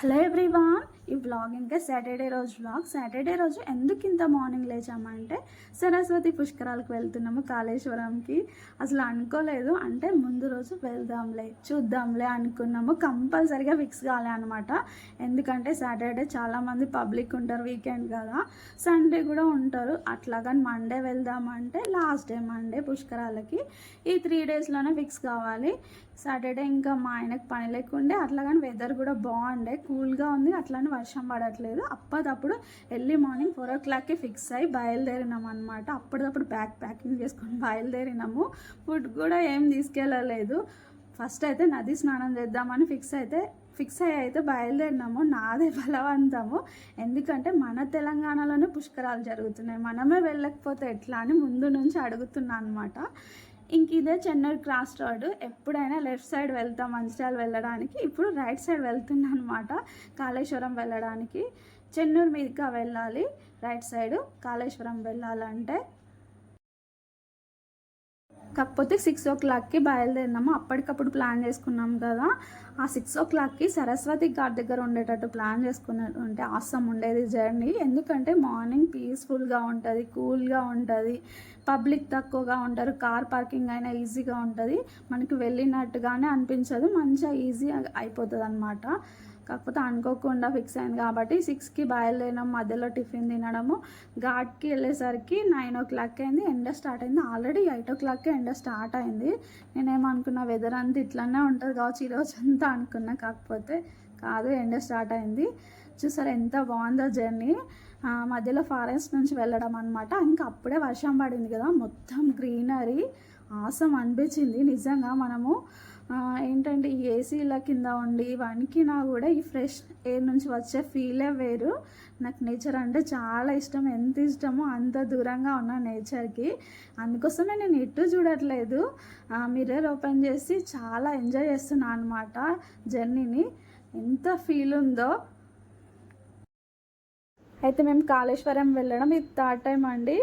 Hello everyone, ఈ vlog ఇంకా Saturday రోజు వ్లాగ్ సాటర్డే రోజు ఎందుకు ఇంత మార్నింగ్ లేచామంటే సరస్వతి పుష్కరాలకు వెళ్తున్నాము కాళేశ్వరంకి. అసలు అనుకోలేదు. అంటే ముందు రోజు వెళ్దాంలే చూద్దాంలే అనుకున్నాము. కంపల్సరీగా ఫిక్స్ కాలే అనమాట ఎందుకంటే సాటర్డే చాలామంది పబ్లిక్ ఉంటారు వీకెండ్ కదా. సండే కూడా ఉంటారు. అట్లా కానీ మండే వెళ్దామంటే లాస్ట్ డే మండే పుష్కరాలకి. ఈ త్రీ డేస్లోనే ఫిక్స్ కావాలి. సాటర్డే ఇంకా మా ఆయనకు పని లేకుండే అట్లా కానీ వెదర్ కూడా బాగుండే కూల్గా ఉంది. అట్లానే వర్షం పడట్లేదు. అప్పటిదప్పుడు ఎర్లీ మార్నింగ్ ఫోర్ ఓ క్లాక్కి ఫిక్స్ అయ్యి బయలుదేరినాం అనమాట అప్పటిదప్పుడు బ్యాగ్ ప్యాకింగ్ చేసుకొని బయలుదేరినాము. ఫుడ్ కూడా ఏం తీసుకెళ్ళలేదు. ఫస్ట్ అయితే నది స్నానం చేద్దామని ఫిక్స్ అయితే ఫిక్స్ అయ్యి అయితే బయలుదేరినాము. నాదే బలవంతము. ఎందుకంటే మన తెలంగాణలోనే పుష్కరాలు జరుగుతున్నాయి. మనమే వెళ్ళకపోతే ఎట్లా అని ముందు నుంచి అడుగుతున్నా అనమాట ఇంక ఇదే చెన్నూరు క్రాస్ రోడ్ ఎప్పుడైనా లెఫ్ట్ సైడ్ వెళ్తాం మంచిర్యాల వెళ్ళడానికి. ఇప్పుడు రైట్ సైడ్ వెళ్తున్నా అనమాట కాళేశ్వరం వెళ్ళడానికి. చెన్నూరు మీదుగా వెళ్ళాలి రైట్ సైడ్ కాళేశ్వరం వెళ్ళాలంటే. కాకపోతే సిక్స్ ఓ క్లాక్కి బయలుదేరినాము. అప్పటికప్పుడు ప్లాన్ చేసుకున్నాం కదా. ఆ సిక్స్ ఓ క్లాక్కి సరస్వతి ఘాట్ దగ్గర ఉండేటట్టు ప్లాన్ చేసుకున్నట్టు ఉంటే ఆసం ఉండేది జర్నీ. ఎందుకంటే మార్నింగ్ పీస్ఫుల్గా ఉంటుంది కూల్గా ఉంటుంది పబ్లిక్ తక్కువగా ఉంటారు కార్ పార్కింగ్ అయినా ఈజీగా ఉంటుంది. మనకి వెళ్ళినట్టుగానే అనిపించదు మంచిగా ఈజీ అయిపోతుంది అనమాట కాకపోతే అనుకోకుండా ఫిక్స్ అయింది కాబట్టి సిక్స్కి బయలుదేరడం మధ్యలో టిఫిన్ తినడము. ఘాట్కి వెళ్ళేసరికి నైన్ ఓ క్లాక్ అయింది. ఎండ స్టార్ట్ అయింది. ఆల్రెడీ ఎయిట్ ఓ క్లాక్కి ఎండ స్టార్ట్ అయింది. నేనేమనుకున్నా వెదర్ అంతా ఇట్లానే ఉంటుంది కావచ్చు. ఈరోజు అంతా అనుకున్నా. కాకపోతే కాదు ఎండ స్టార్ట్ అయింది. చూసారు ఎంత బాగుందో జర్నీ. మధ్యలో ఫారెస్ట్ నుంచి వెళ్ళడం అనమాట ఇంకా అప్పుడే వర్షం పడింది కదా. మొత్తం గ్రీనరీ. ఆసం అనిపించింది. నిజంగా మనము ఏంటంటే ఈ ఏసీల కింద ఉండి వణికినా కూడా ఈ ఫ్రెష్ ఎయిర్ నుంచి వచ్చే ఫీలే వేరు. నాకు నేచర్ అంటే చాలా ఇష్టం. ఎంత ఇష్టమో అంత దూరంగా ఉన్న నేచర్కి. అందుకోసమే నేను ఎటు చూడట్లేదు. మిర్రర్ ఓపెన్ చేసి చాలా ఎంజాయ్ చేస్తున్నాను అనమాట జర్నీని. ఎంత ఫీల్ ఉందో. అయితే మేము కాళేశ్వరం వెళ్ళడం ఇది థర్డ్ టైం అండి.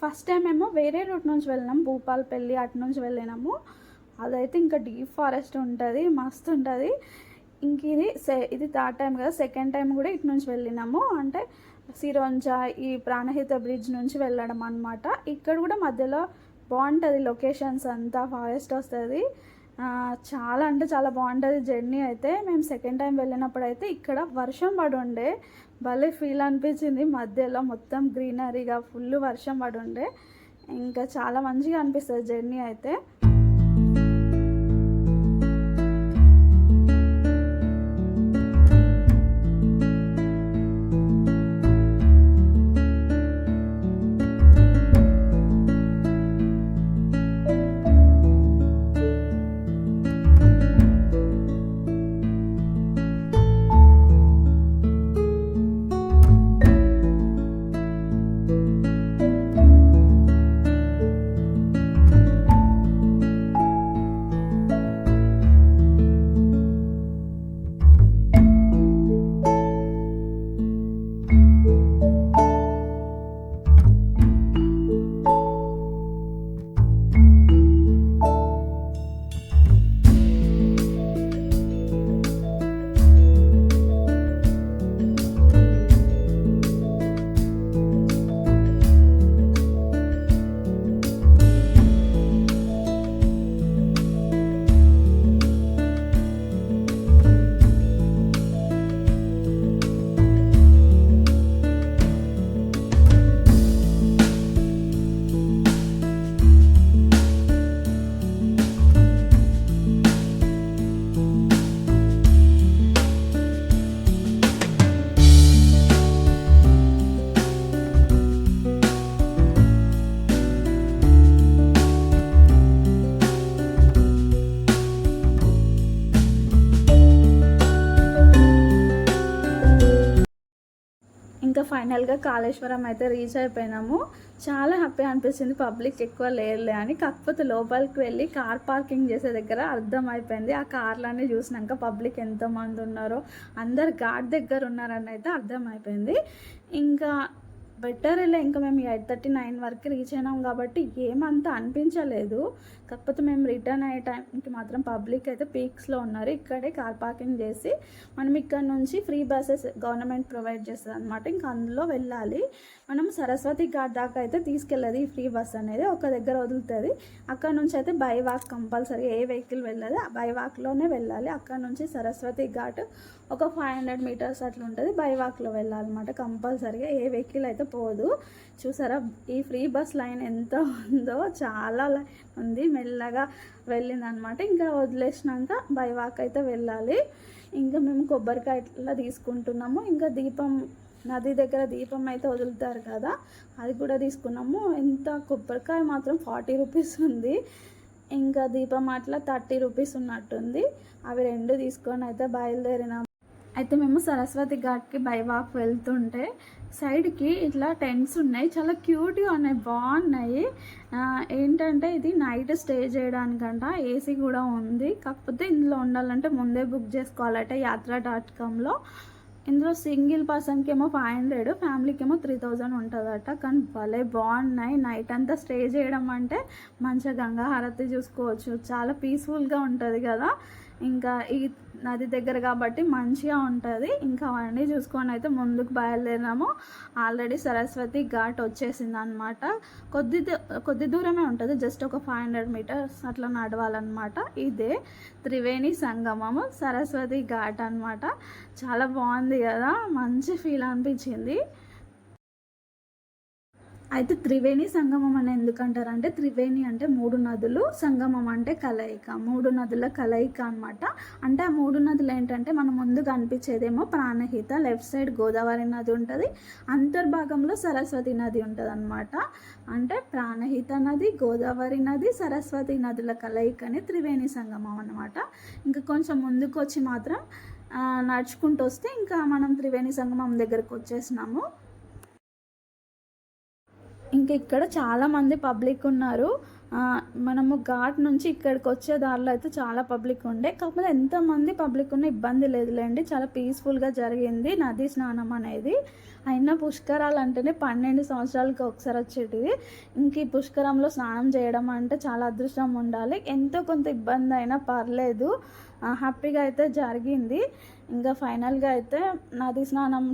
ఫస్ట్ టైం ఏమో వేరే రూట్ నుంచి వెళ్ళినాం. భూపాలపల్లి అటు నుంచి వెళ్ళినాము. అదైతే ఇంకా డీప్ ఫారెస్ట్ ఉంటుంది మస్తు ఉంటుంది. ఇంక ఇది సె ఇది థర్డ్ టైం కదా సెకండ్ టైం కూడా ఇటు నుంచి వెళ్ళినాము. అంటే సిరోంజా ఈ ప్రాణహిత బ్రిడ్జ్ నుంచి వెళ్ళడం అనమాట ఇక్కడ కూడా మధ్యలో బాగుంటుంది లొకేషన్స్ అంతా ఫారెస్ట్ వస్తుంది. చాలా అంటే చాలా బాగుంటుంది జర్నీ అయితే. మేము సెకండ్ టైం వెళ్ళినప్పుడు అయితే ఇక్కడ వర్షం పడి ఉండే భలే ఫీల్ అనిపించింది. మధ్యలో మొత్తం గ్రీనరీగా ఫుల్ వర్షం పడి ఉండే ఇంకా చాలా మంచిగా అనిపిస్తుంది జర్నీ అయితే. ఫైనల్గా కాళేశ్వరం అయితే రీచ్ అయిపోయినాము. చాలా హ్యాపీ అనిపించింది పబ్లిక్ ఎక్కువ లేరులే అని. కాకపోతే లోపలికి వెళ్ళి కార్ పార్కింగ్ చేసే దగ్గర అర్థమైపోయింది. ఆ కార్లన్నీ చూసినాక పబ్లిక్ ఎంతమంది ఉన్నారో అందరు ఘాట్ దగ్గర ఉన్నారని అయితే అర్థమైపోయింది. ఇంకా బెటర్ ఇలా ఇంకా మేము ఎయిట్ థర్టీ నైన్ వరకు రీచ్ అయినాం కాబట్టి ఏమంతా అనిపించలేదు. కాకపోతే మేము రిటర్న్ అయ్యే టైంకి మాత్రం పబ్లిక్ అయితే పీక్స్లో ఉన్నారు. ఇక్కడే కార్ పార్కింగ్ చేసి మనం ఇక్కడ నుంచి ఫ్రీ బస్సెస్ గవర్నమెంట్ ప్రొవైడ్ చేస్తుంది అనమాట ఇంకా అందులో వెళ్ళాలి. మనం సరస్వతి ఘాట్ దాకా అయితే తీసుకెళ్ళదు ఈ ఫ్రీ బస్ అనేది. ఒక దగ్గర వదులుతుంది. అక్కడ నుంచి అయితే బై వాక్ కంపల్సరీ ఏ వెహికల్ వెళ్ళదు బై వాక్లోనే వెళ్ళాలి. అక్కడ నుంచి సరస్వతి ఘాట్ ఒక ఫైవ్ హండ్రెడ్ మీటర్స్ అట్లా ఉంటుంది. బై వాక్లో వెళ్ళాలన్నమాట కంపల్సరీగా ఏ వెహికల్ అయితే పోదు. చూసారా ఈ ఫ్రీ బస్ లైన్ ఎంత ఉందో చాలా లైన్ ఉంది. మెల్లగా వెళ్ళిందనమాట ఇంకా వదిలేసినాక బై వాక్ అయితే వెళ్ళాలి. ఇంకా మేము కొబ్బరికాయ ఇట్లా తీసుకుంటున్నాము. ఇంకా దీపం నది దగ్గర దీపం అయితే వదులుతారు కదా అది కూడా తీసుకున్నాము. ఎంత కొబ్బరికాయ మాత్రం ఫార్టీ రూపీస్ ఉంది. ఇంకా దీపం అట్లా థర్టీ రూపీస్ ఉన్నట్టుంది. అవి రెండు తీసుకొని అయితే బయలుదేరినాము. అయితే మేము సరస్వతి ఘాట్కి బైవాక్ వెళ్తుంటే సైడ్కి ఇట్లా టెంట్స్ ఉన్నాయి. చాలా క్యూట్గా ఉన్నాయి బాగున్నాయి. ఏంటంటే ఇది నైట్ స్టే చేయడానికంట ఏసీ కూడా ఉంది. కాకపోతే ఇందులో ఉండాలంటే ముందే బుక్ చేసుకోవాలట యాత్ర డాట్ కామ్లో. ఇందులో సింగిల్ పర్సన్కి ఏమో ఫైవ్ హండ్రెడ్ ఫ్యామిలీకి ఏమో త్రీ థౌజండ్ ఉంటుందట. కానీ భలే బాగున్నాయి. నైట్ అంతా స్టే చేయడం అంటే మంచిగా గంగా హారతి చూసుకోవచ్చు. చాలా పీస్ఫుల్గా ఉంటుంది కదా. ఇంకా ఈ నది దగ్గర కాబట్టి మంచిగా ఉంటుంది. ఇంకా అవన్నీ చూసుకొని అయితే ముందుకు బయలుదేరినాము. ఆల్రెడీ సరస్వతి ఘాట్ వచ్చేసింది అనమాట కొద్ది దూ- కొద్ది దూరమే ఉంటుంది. జస్ట్ ఒక ఫైవ్ హండ్రెడ్ మీటర్స్ అట్లా నడవాలన్నమాట. ఇదే త్రివేణి సంగమము సరస్వతి ఘాట్ అన్నమాట. చాలా బాగుంది కదా. మంచి ఫీల్ అనిపించింది. అయితే త్రివేణి సంగమం అని ఎందుకంటారంటే త్రివేణి అంటే మూడు నదులు సంగమం అంటే కలయిక. మూడు నదుల కలయిక అన్నమాట. అంటే ఆ మూడు నదులు ఏంటంటే మన ముందు కనిపించేదేమో ప్రాణహిత లెఫ్ట్ సైడ్ గోదావరి నది ఉంటుంది అంతర్భాగంలో సరస్వతి నది ఉంటుంది అనమాట అంటే ప్రాణహిత నది గోదావరి నది సరస్వతి నదుల కలయిక అని త్రివేణి సంగమం అనమాట ఇంకా కొంచెం ముందుకు వచ్చి మాత్రం నడుచుకుంటూ వస్తే ఇంకా మనం త్రివేణి సంగమం దగ్గరకు వచ్చేసినాము ఇంకా ఇక్కడ చాలామంది పబ్లిక్ ఉన్నారు. మనము ఘాట్ నుంచి ఇక్కడికి వచ్చే దారిలో అయితే చాలా పబ్లిక్ ఉండే. కాకపోతే ఎంతమంది పబ్లిక్ ఉన్న ఇబ్బంది లేదులేండి. చాలా పీస్ఫుల్గా జరిగింది నదీ స్నానం అనేది. అయినా పుష్కరాలు అంటేనే పన్నెండు సంవత్సరాలకి ఒకసారి వచ్చేటివి ఇంక ఈ పుష్కరంలో స్నానం చేయడం అంటే చాలా అదృష్టం ఉండాలి. ఎంతో కొంత ఇబ్బంది అయినా పర్లేదు. హ్యాపీగా అయితే జరిగింది. ఇంకా ఫైనల్గా అయితే నది స్నానం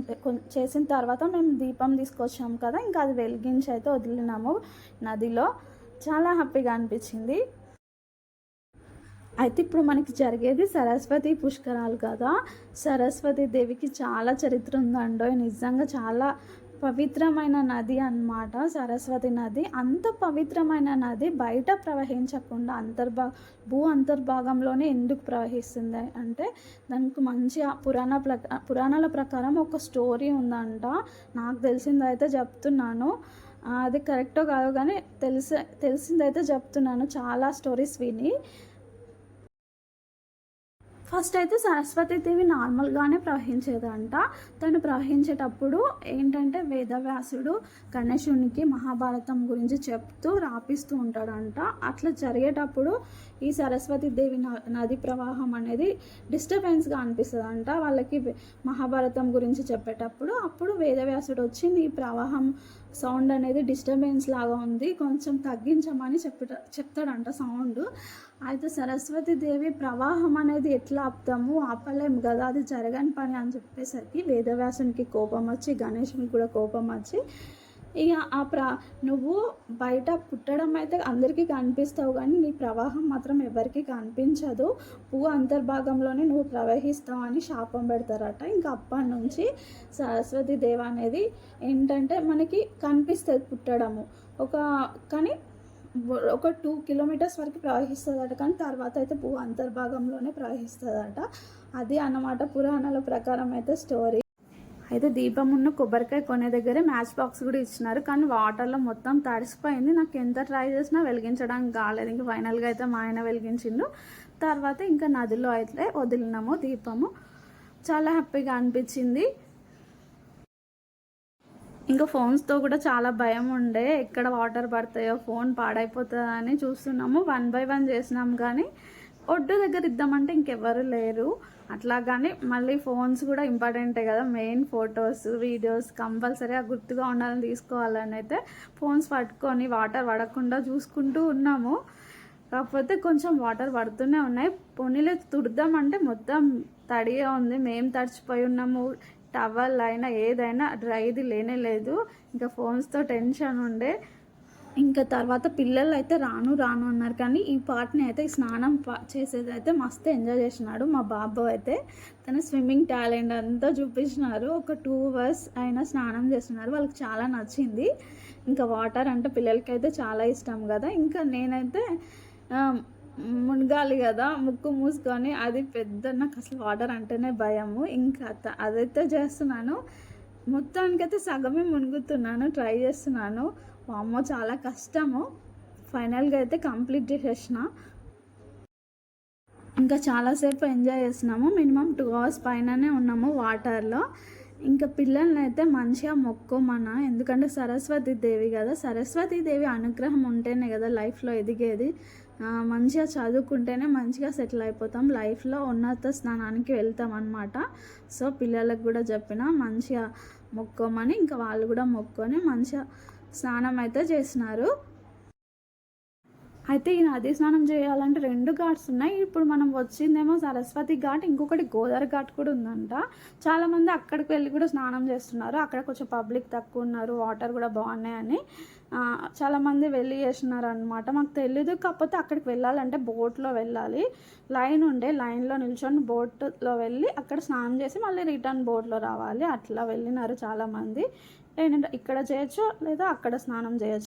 చేసిన తర్వాత మేము దీపం తీసుకొచ్చాము కదా. ఇంకా అది వెలిగించి అయితే వదిలినాము నదిలో. చాలా హ్యాపీగా అనిపించింది. అయితే ఇప్పుడు మనకి జరిగేది సరస్వతి పుష్కరాలు కదా. సరస్వతి దేవికి చాలా చరిత్ర ఉందండో నిజంగా చాలా పవిత్రమైన నది అన్నమాట సరస్వతి నది. అంత పవిత్రమైన నది బయట ప్రవహించకుండా అంతర్భా భూ అంతర్భాగంలోనే ఎందుకు ప్రవహిస్తుంది అంటే దానికి మంచి పురాణ ప్రక పురాణాల ప్రకారం ఒక స్టోరీ ఉందంట. నాకు తెలిసిందైతే చెప్తున్నాను. అది కరెక్టో కాదో కానీ తెలిసి తెలిసిందైతే చెప్తున్నాను. చాలా స్టోరీస్ విని. ఫస్ట్ అయితే సరస్వతీదేవి నార్మల్గానే ప్రవహించేదంట. తను ప్రవహించేటప్పుడు ఏంటంటే వేదవ్యాసుడు గణేశునికి మహాభారతం గురించి చెప్తూ రాపిస్తూ ఉంటాడంట. అట్లా జరిగేటప్పుడు ఈ సరస్వతీదేవి న- నది ప్రవాహం అనేది డిస్టర్బెన్స్గా అనిపిస్తుందంట. వాళ్ళకి వే- మహాభారతం గురించి చెప్పేటప్పుడు అప్పుడు వేదవ్యాసుడు వచ్చి నీ ప్రవాహం సౌండ్ అనేది డిస్టర్బెన్స్ లాగా ఉంది. కొంచెం తగ్గించమని చెప్పట చెప్తాడంట సౌండ్ అయితే సరస్వతి దేవి ప్రవాహం అనేది ఎట్లా ఆపుతాము? ఆపలేం కదా అది జరగని పని అని చెప్పేసరికి వేదవ్యాసునికి కోపం వచ్చి గణేషునికి కూడా కోపం వచ్చి ఇక ఆ ప్ర నువ్వు బయట పుట్టడం అయితే అందరికీ కనిపిస్తావు కానీ నీ ప్రవాహం మాత్రం ఎవరికీ కనిపించదు. పువ్వు అంతర్భాగంలోనే నువ్వు ప్రవహిస్తావు అని శాపం పెడతారట. ఇంకా అప్పటి నుంచి సరస్వతి దేవ అనేది ఏంటంటే మనకి కనిపిస్తుంది పుట్టడము. ఒక కానీ ఒక టూ కిలోమీటర్స్ వరకు ప్రవహిస్తుందట కానీ తర్వాత అయితే భూ అంతర్భాగంలోనే ప్రవహిస్తుందట. అది అన్నమాట పురాణాల ప్రకారం అయితే స్టోరీ అయితే దీపం ఉన్న కొబ్బరికాయ కొనే దగ్గరే మ్యాచ్ బాక్స్ కూడా ఇచ్చినారు కానీ వాటర్లో మొత్తం తడిసిపోయింది. నాకు ఎంత ట్రై చేసినా వెలిగించడానికి కాలేదు. ఇంకా ఫైనల్గా అయితే మా ఆయన వెలిగించిండు. తర్వాత ఇంకా నదిలో అయితే వదిలినాము దీపము. చాలా హ్యాపీగా అనిపించింది. ఇంకా ఫోన్స్తో కూడా చాలా భయం ఉండే. ఎక్కడ వాటర్ పడతాయో ఫోన్ పాడైపోతుందో అని చూస్తున్నాము. వన్ బై వన్ చేసినాం కానీ ఒడ్డు దగ్గర ఇద్దామంటే ఇంకెవ్వరు లేరు. అట్లా కానీ మళ్ళీ ఫోన్స్ కూడా ఇంపార్టెంటే కదా. మెయిన్ ఫొటోస్ వీడియోస్ కంపల్సరీగా గుర్తుగా ఉండాలని తీసుకోవాలని అయితే ఫోన్స్ పట్టుకొని వాటర్ పడకుండా చూసుకుంటూ ఉన్నాము. కాకపోతే కొంచెం వాటర్ పడుతూనే ఉన్నాయి. పోనీలే తుడదామంటే మొత్తం తడిగా ఉంది. మేము తడిచిపోయి ఉన్నాము. టవల్ అయినా ఏదైనా డ్రైది లేనే లేదు. ఇంకా ఫోన్స్తో టెన్షన్ ఉండే. ఇంకా తర్వాత పిల్లలు అయితే రాను రాను అన్నారు. కానీ ఈ పాటని అయితే స్నానం పా- చేసేది అయితే మస్తు ఎంజాయ్ చేసినాడు మా బాబు అయితే. తన స్విమ్మింగ్ టాలెంట్ అంతా చూపించినారు. ఒక టూ అవర్స్ అయినా స్నానం చేస్తున్నారు. వాళ్ళకి చాలా నచ్చింది. ఇంకా వాటర్ అంటే పిల్లలకి అయితే చాలా ఇష్టం కదా. ఇంకా నేనైతే మునగాలి కదా ముక్కు మూసుకొని అది పెద్ద నాకు అసలు వాటర్ అంటేనే భయము. ఇంకా అదైతే చేస్తున్నాను. మొత్తానికైతే సగమే మునుగుతున్నాను ట్రై చేస్తున్నాను. అమ్మో చాలా కష్టము. ఫైనల్గా అయితే కంప్లీట్ చేసేసిన. ఇంకా చాలాసేపు ఎంజాయ్ చేస్తున్నాము. మినిమం టూ అవర్స్ పైననే ఉన్నాము వాటర్లో. ఇంకా పిల్లల్ని అయితే మంచిగా మొక్కోమన. ఎందుకంటే సరస్వతి దేవి కదా. సరస్వతి దేవి అనుగ్రహం ఉంటేనే కదా లైఫ్లో ఎదిగేది. మంచిగా చదువుకుంటేనే మంచిగా సెటిల్ అయిపోతాం. లైఫ్లో ఉన్నత స్థానానికి వెళ్తాం అనమాట సో పిల్లలకు కూడా చెప్పిన మంచిగా మొక్కోమని ఇంకా వాళ్ళు కూడా మొక్కొని మంచిగా స్నానం అయితే చేసినారు. అయితే ఈ నది స్నానం చేయాలంటే రెండు ఘాట్స్ ఉన్నాయి. ఇప్పుడు మనం వచ్చిందేమో సరస్వతి ఘాట్ ఇంకొకటి గోదావరి ఘాట్ కూడా ఉందంట. చాలామంది అక్కడికి వెళ్ళి కూడా స్నానం చేస్తున్నారు. అక్కడ కొంచెం పబ్లిక్ తక్కువ ఉన్నారు వాటర్ కూడా బాగున్నాయని. చాలామంది వెళ్ళి చేస్తున్నారు అనమాట మాకు తెలీదు కాకపోతే అక్కడికి వెళ్ళాలంటే బోట్లో వెళ్ళాలి. లైన్ ఉండే లైన్లో నిల్చొని బోట్లో వెళ్ళి అక్కడ స్నానం చేసి మళ్ళీ రిటర్న్ బోట్లో రావాలి. అట్లా వెళ్ళినారు చాలామంది. ఏంటంటే ఇక్కడ చేయొచ్చు లేదా అక్కడ స్నానం చేయొచ్చు?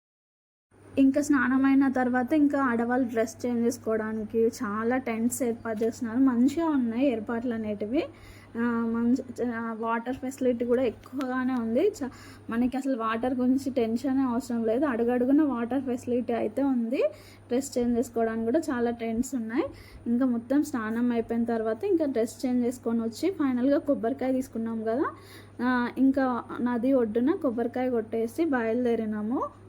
ఇంకా స్నానం అయిన తర్వాత ఇంకా ఆడవాళ్ళు డ్రెస్ చేంజ్ చేసుకోవడానికి చాలా టెంట్స్ ఏర్పాటు చేస్తున్నారు. మంచిగా ఉన్నాయి ఏర్పాట్లు అనేటివి. మంచి వాటర్ ఫెసిలిటీ కూడా ఎక్కువగానే ఉంది. చ- మనకి అసలు వాటర్ గురించి టెన్షన్ అవసరం లేదు. అడుగడుగున వాటర్ ఫెసిలిటీ అయితే ఉంది. డ్రెస్ చేంజ్ చేసుకోవడానికి కూడా చాలా టెంట్స్ ఉన్నాయి. ఇంకా మొత్తం స్నానం అయిపోయిన తర్వాత ఇంకా డ్రెస్ చేంజ్ చేసుకొని వచ్చి ఫైనల్గా కొబ్బరికాయ తీసుకున్నాం కదా. ఇంకా నది ఒడ్డున కొబ్బరికాయ కొట్టేసి బయలుదేరినాము.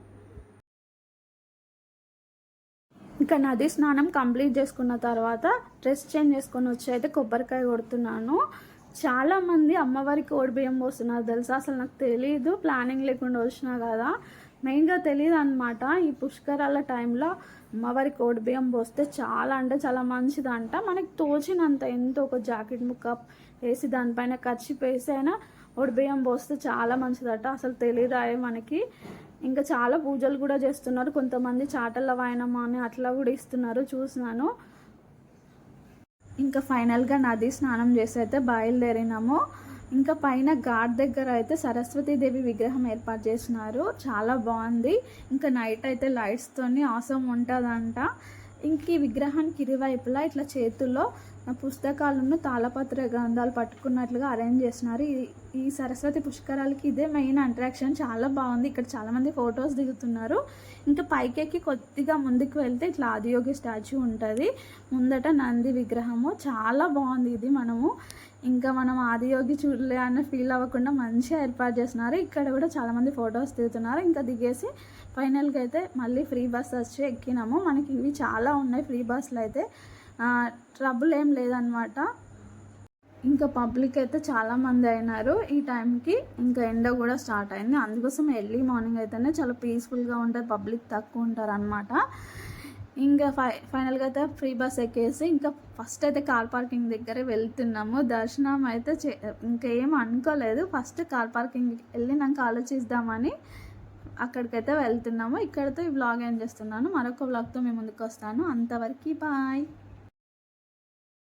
ఇంకా నది స్నానం కంప్లీట్ చేసుకున్న తర్వాత డ్రెస్ చేంజ్ చేసుకొని వచ్చి అయితే కొబ్బరికాయ కొడుతున్నాను. చాలామంది అమ్మవారికి ఓడి బియ్యం పోస్తున్నారు. తెలుసా? అసలు నాకు తెలియదు ప్లానింగ్ లేకుండా వచ్చినా కదా. మెయిన్గా తెలియదు అనమాట ఈ పుష్కరాల టైంలో అమ్మవారికి ఓడి బియ్యం పోస్తే చాలా అంటే చాలా మంచిదంట. మనకి తోచినంత ఎంత ఒక జాకెట్ ముక్క వేసి దానిపైన ఖర్చు వేసి అయినా ఓడి బియ్యం పోస్తే చాలా మంచిదట. అసలు తెలియదా మనకి? ఇంకా చాలా పూజలు కూడా చేస్తున్నారు. కొంతమంది చాటల వాయనం అని అట్లా కూడా ఇస్తున్నారు. చూసినాను. ఇంకా ఫైనల్గా నది స్నానం చేసి అయితే బయలుదేరినాము. ఇంకా పైన ఘాట్ దగ్గర అయితే సరస్వతీదేవి విగ్రహం ఏర్పాటు చేసినారు. చాలా బాగుంది. ఇంకా నైట్ అయితే లైట్స్తోని ఆసం ఉంటుందంట. ఇంక ఈ విగ్రహానికి ఇరువైపులా ఇట్లా చేతుల్లో పుస్తకాలను తాళపత్ర గ్రంథాలు పట్టుకున్నట్లుగా అరేంజ్ చేసినారు ఈ ఈ సరస్వతి పుష్కరాలకి ఇదే మెయిన్ అట్రాక్షన్ చాలా బాగుంది. ఇక్కడ చాలామంది ఫొటోస్ దిగుతున్నారు. ఇంకా పైకెక్కి కొద్దిగా ముందుకు వెళ్తే ఇట్లా ఆదియోగి స్టాచ్యూ ఉంటుంది. ముందట నంది విగ్రహము. చాలా బాగుంది ఇది మనము. ఇంకా మనం ఆదియోగి చూడలే అన్న ఫీల్ అవ్వకుండా మంచిగా ఏర్పాటు చేస్తున్నారు. ఇక్కడ కూడా చాలామంది ఫొటోస్ దిగుతున్నారు. ఇంకా దిగేసి ఫైనల్గా అయితే మళ్ళీ ఫ్రీ బస్ వచ్చి ఎక్కినాము. మనకి ఇవి చాలా ఉన్నాయి. ఫ్రీ బస్సులు అయితే ట్రబుల్ ఏం లేదనమాట ఇంకా పబ్లిక్ అయితే చాలామంది అయినారు. ఈ టైంకి ఇంకా ఎండ కూడా స్టార్ట్ అయింది. అందుకోసం ఎర్లీ మార్నింగ్ అయితేనే చాలా పీస్ఫుల్గా ఉంటుంది పబ్లిక్ తక్కువ ఉంటారు అనమాట ఇంకా ఫై ఫైనల్గా అయితే ఫ్రీ బస్ ఎక్కేసి ఇంకా ఫస్ట్ అయితే కార్ పార్కింగ్ దగ్గరే వెళ్తున్నాము. దర్శనం అయితే చే ఇంకేం అనుకోలేదు. ఫస్ట్ కార్ పార్కింగ్ వెళ్ళినాక ఆలోచిద్దామని అక్కడికైతే వెళ్తున్నాము. ఇక్కడితో ఈ వ్లాగ్ ఏం చేస్తున్నాను. మరొక వ్లాగ్తో మేము ముందుకు వస్తాను. అంతవరకు బాయ్